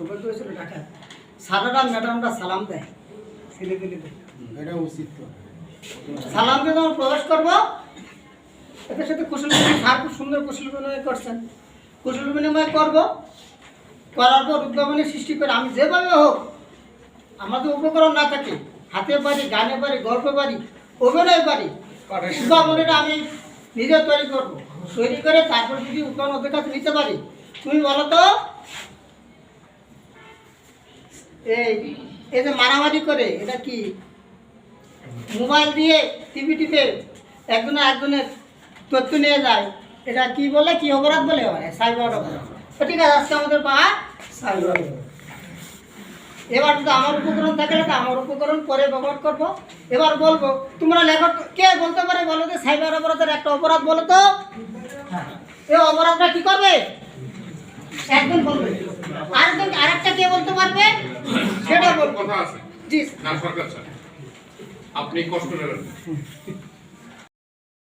সৌভাগ্য হয়েছিল টাকা সারাটা ম্যাডামরা সালাম দেয়। ছেলে পেলে এটা উচিত তো। সালাম দিয়ে যখন প্রবেশ করব এদের সাথে কুশল স্যার খুব সুন্দর কুশল বিনিময় করছেন। কুশল বিনিময় করব করার পর উদ্ভাবনের সৃষ্টি করে আমি যেভাবে হোক আমাদের উপকরণ না থাকে হাতে পারি গানে পারি গল্পে পারি অভিনয় পারি উদ্ভাবনীটা আমি নিজে তৈরি করব। তৈরি করে তারপর যদি উদ্ভাবন ওদের কাছে নিতে পারি তুমি বলো তো এই এই যে মারামারি করে এটা কি? মোবাইল দিয়ে টিভি টিপে একজনে একজনের তথ্য নিয়ে যায় এটা কি বলে কি অপরাধ বলে? হয় সাইবার অপরাধ। তো ঠিক আছে আজকে আমাদের পা সাইবার এবার যদি আমার উপকরণ থাকে না তো আমার উপকরণ পরে ব্যবহার করব। এবার বলব তোমরা লেখক কে বলতে পারে বলো যে সাইবার অপরাধের একটা অপরাধ বলো তো? এই অপরাধটা কি করবে? একজন বলবে। আরেকজন আরেকটা কে বলতে পারবে বলব। কথা আছে? জি। না সরকার স্যার আপনি কষ্ট নেবেন।